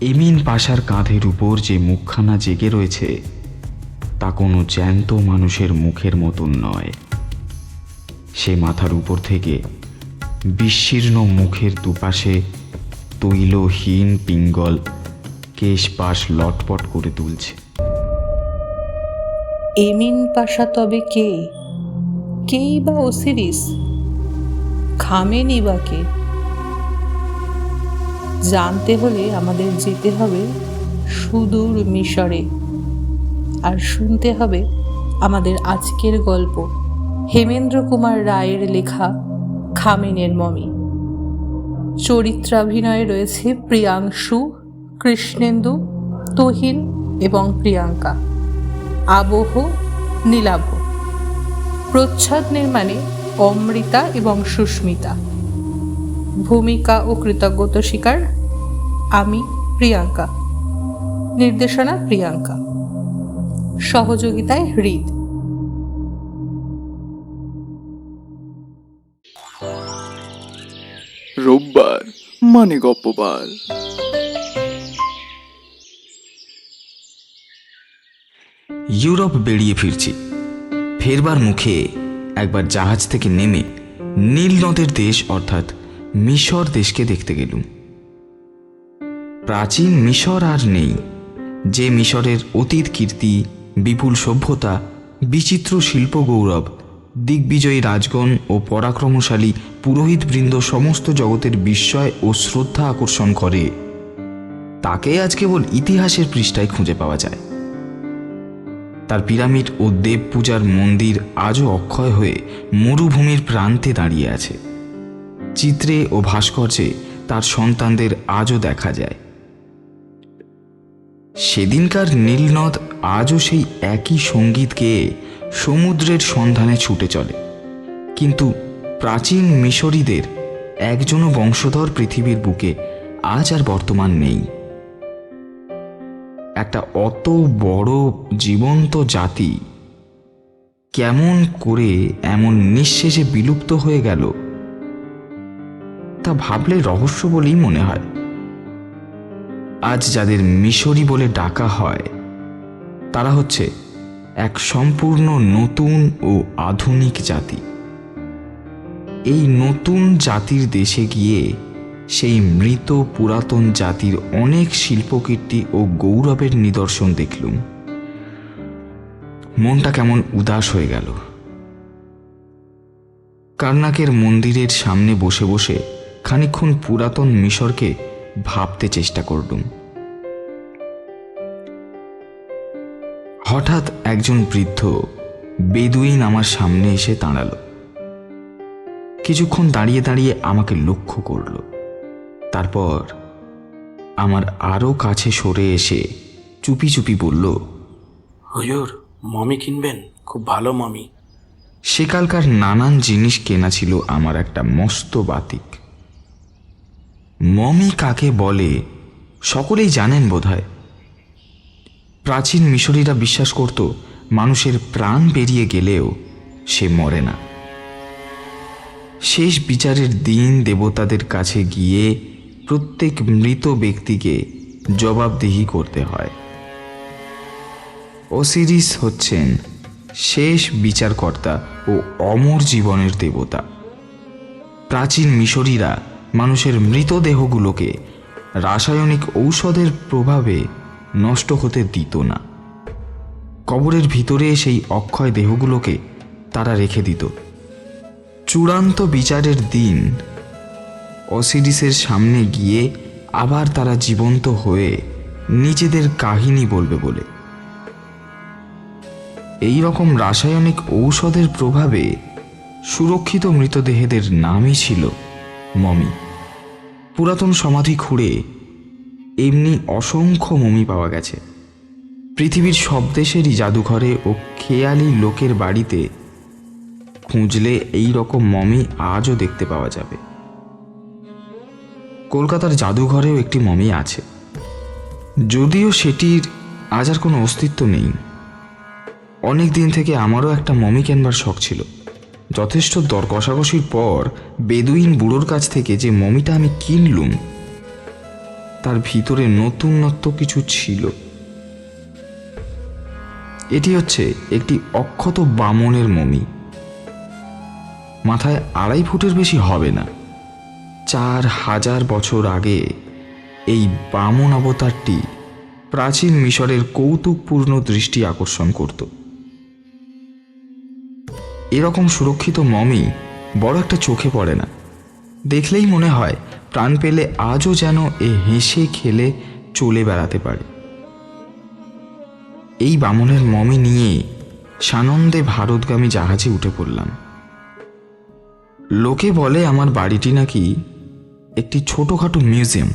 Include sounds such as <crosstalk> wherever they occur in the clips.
এমিন পাশার কাঁধের উপর যে মুখখানা জেগে রয়েছে, তা কোনো জ্যান্ত মানুষের মুখের মতন নয়। সে মাথার উপর থেকে বিশীর্ণ মুখের দুপাশে তৈলহীন পিঙ্গল কেশ পাশ লটপট করে তুলছে। এমিন পাশা তবে কে? কেই বা ওসিরিস খামেনি বা কে? জানতে হলে আমাদের যেতে হবে সুদূর মিশরে। আর শুনতে হবে আমাদের আজকের গল্প, হেমেন্দ্র কুমার রায়ের লেখা খামেনের মমি। চরিত্রাভিনয়ে রয়েছে প্রিয়াংশু, কৃষ্ণেন্দু, তহিন এবং প্রিয়াঙ্কা। আবহ, নীলাভ। প্রচ্ছদ নির্মাণে অমৃতা এবং সুস্মিতা। ভূমিকা ও কৃতজ্ঞতা স্বীকার আমি প্রিয়াঙ্কা। নির্দেশনা প্রিয়াঙ্কা। সহযোগিতায় হৃদ। রোববার মানে গপ্পবার। ইউরোপ বেরিয়ে ফিরছি। ফেরবার মুখে একবার জাহাজ থেকে নেমে নীল নদের দেশ অর্থাৎ মিশর দেশকে দেখতে গেলুম। প্রাচীন মিশর আর নেই, যে মিশরের অতীত কীর্তি, বিপুল সভ্যতা, বিচিত্র শিল্প গৌরব, দিগ্বিজয়ী রাজগণ ও পরাক্রমশালী পুরোহিতবৃন্দ সমস্ত জগতের বিস্ময় ও শ্রদ্ধা আকর্ষণ করে, তাকে আজ কেবল ইতিহাসের পৃষ্ঠায় খুঁজে পাওয়া যায়। তার পিরামিড ও দেব পূজার মন্দির আজও অক্ষয় হয়ে মরুভূমির প্রান্তে দাঁড়িয়ে আছে। চিত্রে ও ভাস্কর্যে তার সন্তানদের আজও দেখা যায়। সেদিনকার নীলনদ আজও সেই একই সংগীত গেয়ে সমুদ্রের সন্ধানে ছুটে চলে। কিন্তু প্রাচীন মিশরীদের একজনও বংশধর পৃথিবীর বুকে আজ আর বর্তমান নেই। একটা অত বড় জীবন্ত জাতি। কেমন করে এমন নিঃশেষে বিলুপ্ত হয়ে গেল? তা ভাবলে রহস্য বলেই মনে হয়। আজ যাদের মিশরি বলে ডাকা হয়, তারা হচ্ছে এক সম্পূর্ণ নতুন ও আধুনিক জাতি। এই নতুন জাতির দেশে গিয়ে সেই মৃত পুরাতন জাতির অনেক শিল্পকীর্তি ও গৌরবের নিদর্শন দেখলুম। মনটা কেমন উদাস হয়ে গেল। কার্নাকের মন্দিরের সামনে বসে বসে খানিকক্ষণ পুরাতন মিশরকে ভাবতে চেষ্টা করলুম। হঠাৎ একজন বৃদ্ধ বেদুইন আমার সামনে এসে দাঁড়াল। কিছুক্ষণ দাঁড়িয়ে দাঁড়িয়ে আমাকে লক্ষ্য করল। তারপর আমার আরও কাছে সরে এসে চুপি চুপি বলল হুজুর মমি কিনবেন? খুব ভালো মমি। সেকালকার নানান জিনিস কেনা ছিল আমার একটা মস্ত বাতিক। মমি কাকে বলে সকলেই জানেন বোধহয়। প্রাচীন মিশরীরা বিশ্বাস করত মানুষের প্রাণ বেরিয়ে গেলেও সে মরে না। শেষ বিচারের দিন দেবতাদের কাছে গিয়ে প্রত্যেক মৃত ব্যক্তিকে জবাবদিহি করতে হয়। ওসিরিস হচ্ছেন শেষ বিচারকর্তা ও অমর জীবনের দেবতা। প্রাচীন মিশরীরা মানুষের মৃতদেহগুলোকে রাসায়নিক ঔষধের প্রভাবে নষ্ট হতে দিত না। কবরের ভিতরে সেই অক্ষয় দেহগুলোকে তারা রেখে দিত। চূড়ান্ত বিচারের দিন অসিডিসের সামনে গিয়ে আবার তারা জীবন্ত হয়ে নিজেদের কাহিনী বলবে বলে। এই রকম রাসায়নিক ঔষধের প্রভাবে সুরক্ষিত মৃতদেহেদের নামই ছিল মমি। পুরাতন সমাধি খুঁড়ে এমনি অসংখ্য মমি পাওয়া গেছে। পৃথিবীর সব দেশেরই জাদুঘরে ও খেয়ালি লোকের বাড়িতে খুঁজলে এই রকম মমি আজও দেখতে পাওয়া যাবে। কলকাতার জাদুঘরেও একটি মমি আছে। যদিও সেটির আজ আর কোনো অস্তিত্ব নেই। অনেক দিন থেকে আমারও একটা মমি কেনবার শখ ছিল। যথেষ্ট দর কষাকষির পর বেদুইন বুড়োর কাছ থেকে যে মমিটা আমি কিনলুম, তার ভিতরে নতুনত্ব কিছু ছিল। এটি হচ্ছে একটি অক্ষত বামনের মমি। মাথায় আড়াই ফুটের বেশি হবে না। চার হাজার বছর আগে, এই বামন অবতারটি প্রাচীন মিশরের কৌতুকপূর্ণ দৃষ্টি আকর্ষণ করত। এরকম সুরক্ষিত মমি বড় একটা চোখে পড়ে না। দেখলেই মনে হয় প্রাণ পেলে আজও যেন এ হেসে খেলে চলে বেড়াতে পারে। এই বামনের মমি নিয়ে সানন্দে ভারতগামী জাহাজে উঠে পড়লাম। লোকে বলে, আমার বাড়িটি নাকি একটি ছোটোখাটো মিউজিয়াম।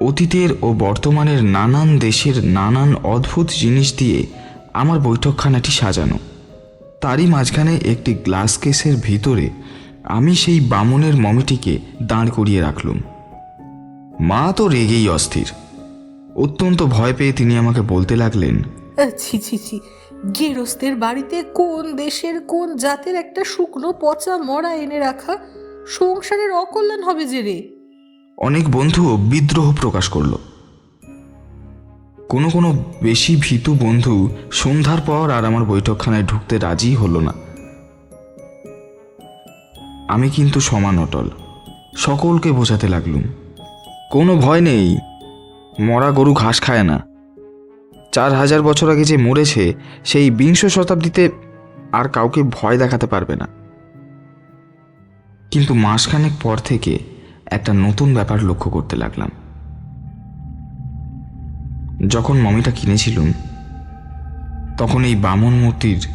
অতীতের ও বর্তমানের নানান দেশের নানান অদ্ভুত জিনিস দিয়ে আমার বৈঠকখানাটি সাজানো। তারই মাঝখানে একটি গ্লাস কেসের ভিতরে আমি সেই বামনের মমিটিকে দাঁড় করিয়ে রাখলুম। মা তো রেগেই অস্থির। অত্যন্ত ভয় পেয়ে তিনি আমাকে বলতে লাগলেন ছি, গেরস্তের বাড়িতে কোন দেশের কোন জাতের একটা শুকনো পচা মরা এনে রাখা? সংসারের অকল্যাণ হবে যে রে। অনেক বন্ধু বিদ্রোহ প্রকাশ করল। কোনো কোনো বেশি ভীতু বন্ধু সন্ধ্যার পর আর আমার বৈঠকখানায় ঢুকতে রাজি হলো না। আমি কিন্তু সমান অটল। সকলকে বোঝাতে লাগলুম। কোনো ভয় নেই, মরা গরু ঘাস খায় না। চার হাজার বছর আগে যে মরেছে, সেই বিংশ শতাব্দীতে আর কাউকে ভয় দেখাতে পারবে না। কিন্তু মাসখানেক পর থেকে একটা নতুন ব্যাপার লক্ষ্য করতে লাগলাম। যখন মমিটা কিনেছিলুম, তখন এই বামন মূর্তির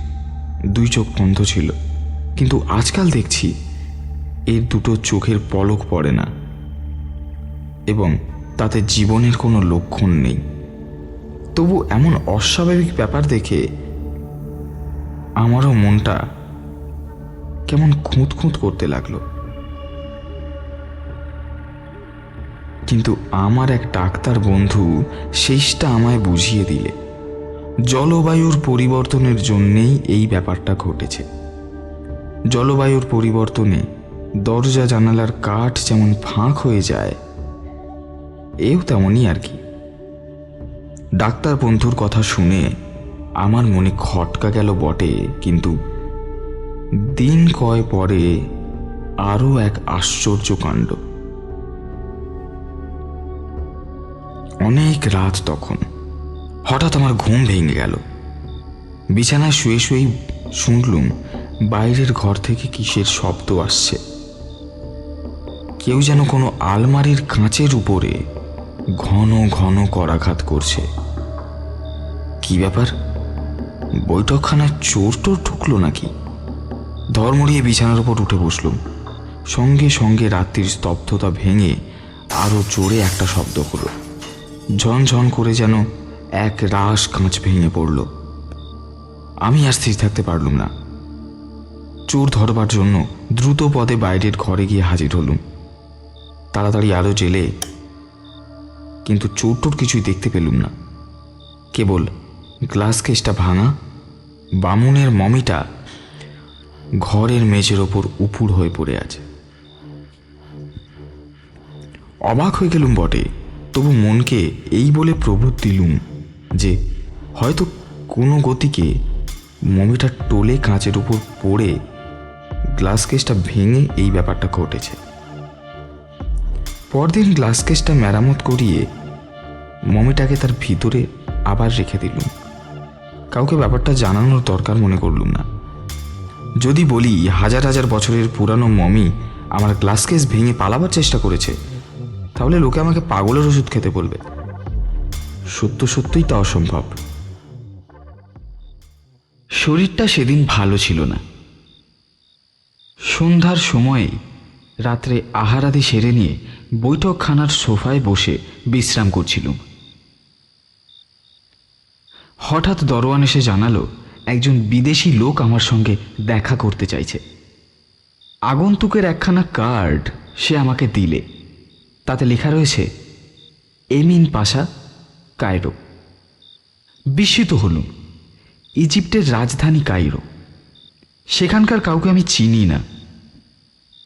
দুই চোখ বন্ধ ছিল, কিন্তু আজকাল দেখছি এর দুটো চোখের পলক পড়ে না এবং তাতে জীবনের কোনো লক্ষণ নেই। তবু এমন অস্বাভাবিক ব্যাপার দেখে আমারও মনটা কেমন খুঁত খুঁত করতে লাগল। কিন্তু আমার এক ডাক্তার বন্ধু শেষটা আমায় বুঝিয়ে দিলে। জলবায়ুর পরিবর্তনের জন্যেই এই ব্যাপারটা ঘটেছে। জলবায়ুর পরিবর্তনে দরজা জানালার কাঠ যেমন ফাঁক হয়ে যায়, এও তেমনই আর কি। ডাক্তার বন্ধুর কথা শুনে আমার মনে খটকা গেল বটে, কিন্তু দিন কয় পরে আরও এক আশ্চর্য কাণ্ড। অনেক রাত তখন। হঠাৎ আমার ঘুম ভেঙে গেল। বিছানায় শুয়ে শুয়েই শুনলুম, বাইরের ঘর থেকে কিসের শব্দ আসছে। কেউ যেন কোনো আলমারির কাঁচের উপরে ঘন ঘন করাঘাত করছে। কি ব্যাপার? বৈঠকখানায় চোর টোর ঢুকলো নাকি? ধর্মড়িয়ে বিছানার উপর উঠে বসলুম। সঙ্গে সঙ্গে রাত্রির স্তব্ধতা ভেঙে আরও জোরে একটা শব্দ হলো ঝনঝন করে যেন এক রাস কাঁচ ভেঙে পড়ল। আমি আর স্থির থাকতে পারলুম না। চোর ধরবার জন্য দ্রুত পদে বাইরের ঘরে গিয়ে হাজির হলুম। তাড়াতাড়ি আলো জেলে কিন্তু চোর টোর কিছুই দেখতে পেলুম না। কেবল গ্লাস কেসটা ভাঙা, বামুনের মমিটা ঘরের মেঝের ওপর উপুর হয়ে পড়ে আছে। অবাক হয়ে গেলুম বটে। তবু মনকে এই বলে প্রবোধ দিলুম যে হয়তো কোনো গতিকে মমিটা টোলে কাঁচের উপর পড়ে গ্লাস কেসটা ভেঙে এই ব্যাপারটা ঘটেছে। পরদিন গ্লাস কেসটা মেরামত করিয়ে মমিটাকে তার ভিতরে আবার রেখে দিলুম। কাউকে ব্যাপারটা জানানোর দরকার মনে করলুম না। যদি বলি, হাজার হাজার বছরের পুরানো মমি আমার গ্লাস কেস ভেঙে পালাবার চেষ্টা করেছে তাহলে লোকে আমাকে পাগলের ওষুধ খেতে বলবে। সত্য সত্যই তা অসম্ভব। শরীরটা সেদিন ভালো ছিল না। সন্ধ্যার সময়ে রাত্রে আহারাদি সেরে নিয়ে বৈঠকখানার সোফায় বসে বিশ্রাম করছিলুম। হঠাৎ দরওয়ান এসে জানালো, একজন বিদেশি লোক আমার সঙ্গে দেখা করতে চাইছে। আগন্তুকের একখানা কার্ড সে আমাকে দিলে। তাতে লেখা রয়েছে, এমিন পাশা, কায়রো। বিস্মিত হলুম, ইজিপ্টের রাজধানী কায়রো। সেখানকার কাউকে আমি চিনি না।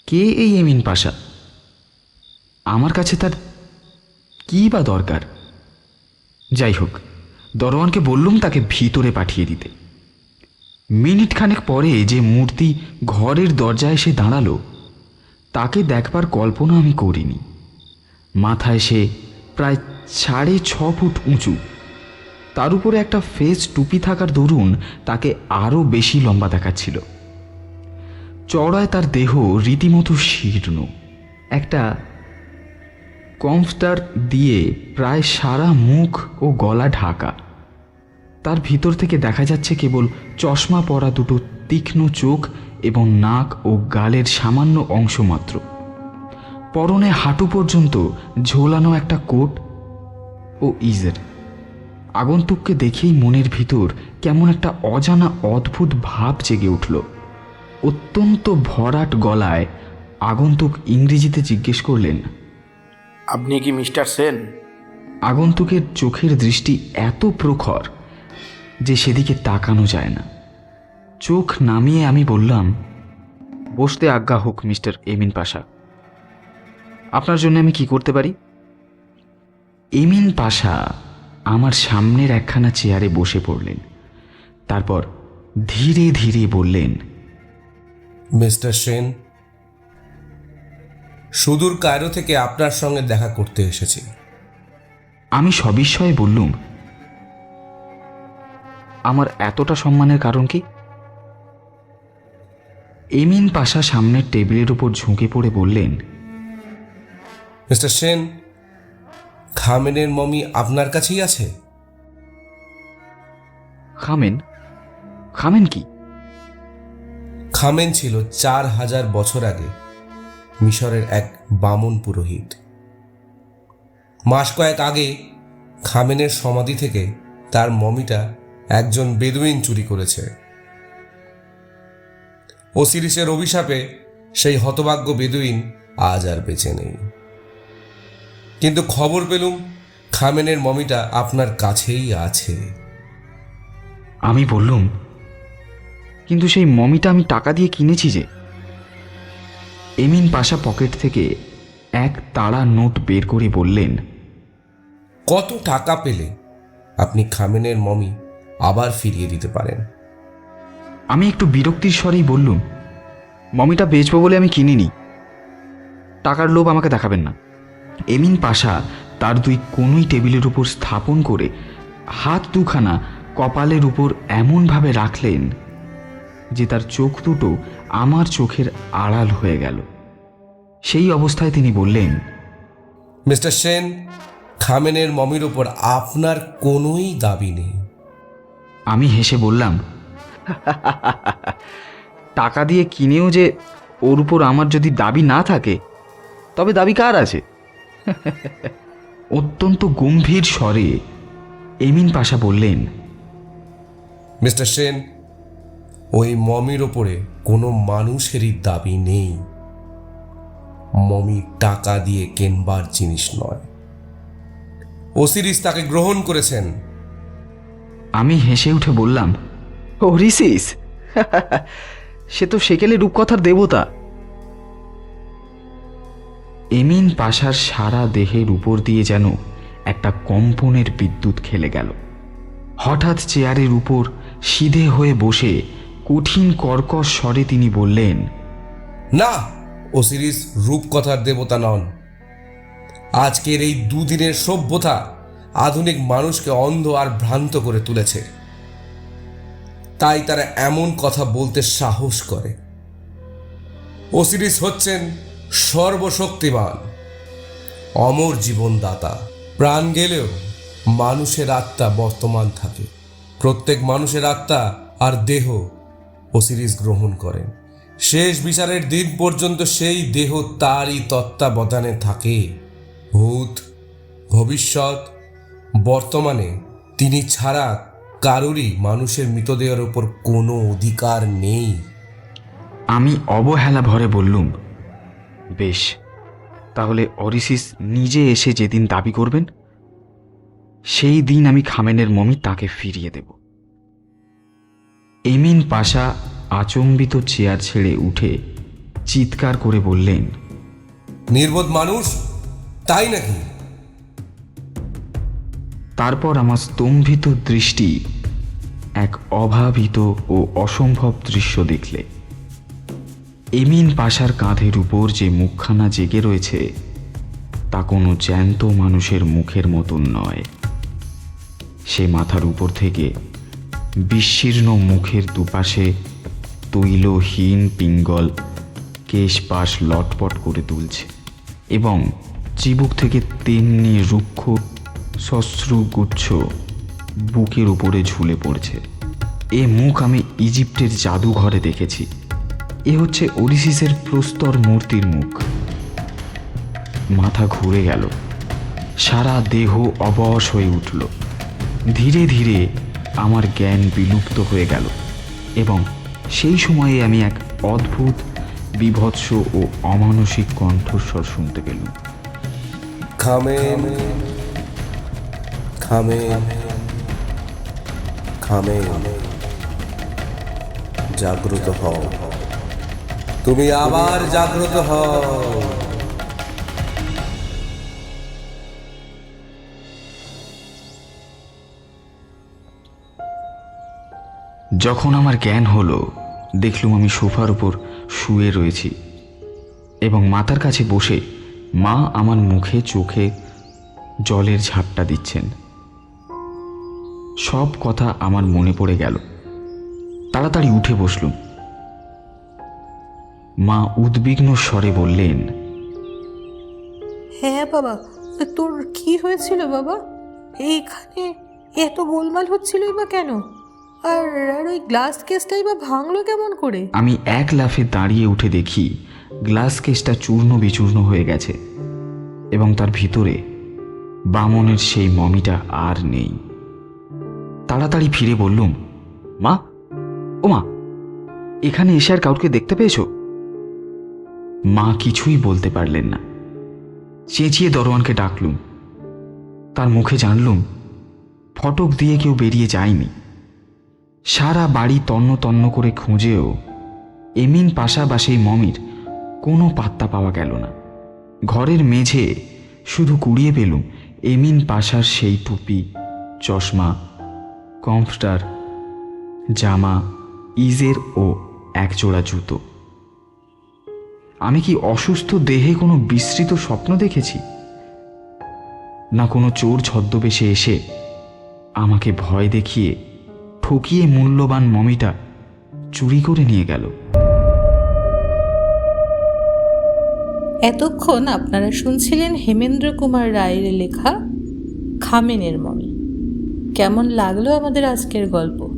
কে এই এমিন পাশা? আমার কাছে তার কী বা দরকার? যাই হোক দরওয়ানকে বললুম তাকে ভিতরে পাঠিয়ে দিতে। মিনিট খানেক পরে যে মূর্তি ঘরের দরজায় এসে দাঁড়াল, তাকে দেখবার কল্পনা আমি করিনি। মাথায় সে প্রায় সাড়ে ছ ফুট উঁচু। তার উপরে একটা ফেস টুপি থাকার দরুন তাকে আরও বেশি লম্বা দেখাচ্ছিল। চড়ায় তার দেহ রীতিমতো শীর্ণ। একটা কমফটার দিয়ে প্রায় সারা মুখ ও গলা ঢাকা। তার ভিতর থেকে দেখা যাচ্ছে কেবল চশমা পরা দুটো তীক্ষ্ণ চোখ এবং নাক ও গালের সামান্য অংশ মাত্র। পরনে হাঁটু পর্যন্ত ঝোলানো একটা কোট ও ইজের। আগন্তুককে দেখেই মনের ভিতর কেমন একটা অজানা অদ্ভুত ভাব জেগে উঠল। অত্যন্ত ভরাট গলায় আগন্তুক ইংরেজিতে জিজ্ঞেস করলেন আপনি কি মিস্টার সেন? আগন্তুকের চোখের দৃষ্টি এত প্রখর যে সেদিকে তাকানো যায় না। চোখ নামিয়ে আমি বললাম বসতে আজ্ঞা হোক মিস্টার এমিন পাশা। আপনার জন্য আমি কি করতে পারি? এমিন পাশা আমার সামনের একখানা চেয়ারে বসে পড়লেন। তারপর ধীরে ধীরে বললেন মিস্টার সেন সুদূর কায়রো থেকে আপনার সঙ্গে দেখা করতে এসেছি। আমি সবিস্ময়ে বললুম আমার এতটা সম্মানের কারণ কি? এমিন পাশা সামনের টেবিলের উপর ঝুঁকে পড়ে বললেন মিস্টার সেন খামেনের মমি আপনার কাছেই আছে? খামেন? খামেন কি? খামেন ছিল চার হাজার বছর আগে মিশরের এক বামন পুরোহিত। মাস কয়েক আগে খামেনের সমাধি থেকে তার মমিটা একজন বেদুইন চুরি করেছে। ওসিরিসের অভিশাপে সেই হতভাগ্য বেদুইন আজ আর বেঁচে নেই। কিন্তু খবর পেলুম খামেনের মমিটা আপনার কাছেই আছে। আমি বললুম কিন্তু সেই মমিটা আমি টাকা দিয়ে কিনেছি যে। এমিন পাশা পকেট থেকে এক তাড়া নোট বের করে বললেন কত টাকা পেলে আপনি খামেনের মমি আবার ফিরিয়ে দিতে পারেন? আমি একটু বিরক্তির স্বরেই বললুম মমিটা বেচবো বলে আমি কিনিনি। টাকার লোভ আমাকে দেখাবেন না। এমিন পাশা তার দুই কোনোই টেবিলের উপর স্থাপন করে হাত দুখানা কপালের উপর এমনভাবে রাখলেন যে তার চোখ দুটো আমার চোখের আড়াল হয়ে গেল। সেই অবস্থায় তিনি বললেন মিস্টার সেন খামেনের মমির ওপর আপনার কোনোই দাবি নেই। আমি হেসে বললাম টাকা দিয়ে কিনেও যে ওর উপর আমার যদি দাবি না থাকে তবে দাবি কার আছে? অত্যন্ত গম্ভীর স্বরে এমিন পাশা বললেন মিস্টার সেন ওই মমির ওপরে কোনো মানুষেরই দাবি নেই। মমি টাকা দিয়ে কেনবার জিনিস নয়। ওসিরিস তাকে গ্রহণ করেছেন। আমি হেসে উঠে বললাম ও রিসিস <laughs> সে তো সেকেলে রূপকথার দেবতা। এমিন পাশার সারা দেহের উপর দিয়ে যেন একটা কম্পনের বিদ্যুৎ খেলে গেল। হঠাৎ চেয়ারের উপর সিধে হয়ে বসে কঠিন কর্কশ স্বরে তিনি বললেন, না, ওসিরিস রূপকথার দেবতা নন। আজকের এই দুদিনের সভ্যতা আধুনিক মানুষকে অন্ধ আর ভ্রান্ত করে তুলেছে। তাই তারা এমন কথা বলতে সাহস করে। ওসিরিস হচ্ছেন সর্বশক্তিমান, অমর জীবনদাতা। প্রাণ গেলেও মানুষের আত্মা বর্তমান থাকে। প্রত্যেক মানুষের আত্মা আর দেহ ওসিরিস গ্রহণ করেন। শেষ বিচারের দিন পর্যন্ত সেই দেহ তারই তত্ত্বাবধানে থাকে। ভূত, ভবিষ্যৎ, বর্তমানে তিনি ছাড়া কারোরই মানুষের মৃতদেহের ওপর কোনো অধিকার নেই। আমি অবহেলা ভরে বললুম বেশ তাহলে অরিসিস নিজে এসে যেদিন দাবি করবেন সেই দিন আমি খামেনের মমি তাকে ফিরিয়ে দেব। এমিন পাশা আচম্বিত চেয়ার ছেড়ে উঠে চিৎকার করে বললেন নির্বোধ মানুষ তাই নাকি? তারপর আমার স্তম্ভিত দৃষ্টি এক অভাবিত ও অসম্ভব দৃশ্য দেখলে। এমিন পাশার কাঁধের উপর যে মুখখানা জেগে রয়েছে, তা কোনো জ্যান্ত মানুষের মুখের মতন নয়। সে মাথার উপর থেকে বিশীর্ণ মুখের দুপাশে তৈলহীন পিঙ্গল কেশ পাশ লটপট করে তুলছে এবং চিবুক থেকে তেমনি রুক্ষ, সশ্রু গুচ্ছ বুকের উপরে ঝুলে পড়ছে। এ মুখ আমি ইজিপ্টের জাদুঘরে দেখেছি। এ হচ্ছে ওডিসিসের প্রস্তর মূর্তির মুখ। মাথা ঘুরে গেল। সারা দেহ অবশ হয়ে উঠল। ধীরে ধীরে আমার জ্ঞান বিলুপ্ত হয়ে গেল এবং সেই সময়ে আমি এক অদ্ভুত, বিভৎস ও অমানসিক কণ্ঠস্বর শুনতে পেলাম। খামেন খামেন খামেন জাগ্রত হও। তুমি আবার জাগ্রত হও। যখন আমার জ্ঞান হলো, দেখলুম আমি সোফার উপর শুয়ে রয়েছি এবং মাতার কাছে বসে মা আমার মুখে চোখে জলের ঝাপটা দিচ্ছেন। সব কথা আমার মনে পড়ে গেল। তাড়াতাড়ি উঠে বসলুম। মা উদ্বিগ্ন স্বরে বললেন হ্যাঁ বাবা তোর কি হয়েছিল বাবা? এইখানে এত গোলমাল হচ্ছিলই বা কেন? আর আর ওই গ্লাস কেসটাই বা ভাঙলো কেমন করে? আমি এক লাফে দাঁড়িয়ে উঠে দেখি গ্লাস কেসটা চূর্ণ বিচূর্ণ হয়ে গেছে এবং তার ভিতরে বামনের সেই মমিটা আর নেই। তাড়াতাড়ি ফিরে বললুম মা ও মা এখানে এসে আর কাউকে দেখতে পেয়েছ? মা কিছুই বলতে পারলেন না। চেঁচিয়ে দরোয়ানকে ডাকলুম। তার মুখে জানলুম, ফটক দিয়ে কেউ বেরিয়ে যায়নি। সারা বাড়ি তন্ন তন্ন করে খুঁজেও এমিন পাশা বা সেই মমির কোনো পাত্তা পাওয়া গেল না। ঘরের মেঝে শুধু কুড়িয়ে পেলুম এমিন পাশার সেই টুপি, চশমা, কমফটার, জামা, ইজের ও একজোড়া জুতো। আমি কি অসুস্থ দেহে কোনো বিস্তৃত স্বপ্ন দেখেছি? না কোনো চোর ছদ্মবেশে এসে আমাকে ভয় দেখিয়ে ঠকিয়ে মূল্যবান মমিটা চুরি করে নিয়ে গেল। এতক্ষণ আপনারা শুনছিলেন হেমেন্দ্র কুমার রায়ের লেখা খামেনের মমি। কেমন লাগল আমাদের আজকের গল্প?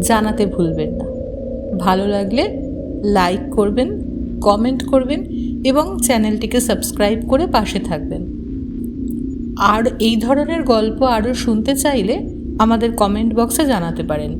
জানাতে ভুলবেন না। ভালো লাগলে লাইক করবেন কমেন্ট করবেন এবং চ্যানেলটিকে সাবস্ক্রাইব করে পাশে থাকবেন। আর এই ধরনের গল্প আরও শুনতে চাইলে আমাদের কমেন্ট বক্সে জানাতে পারেন।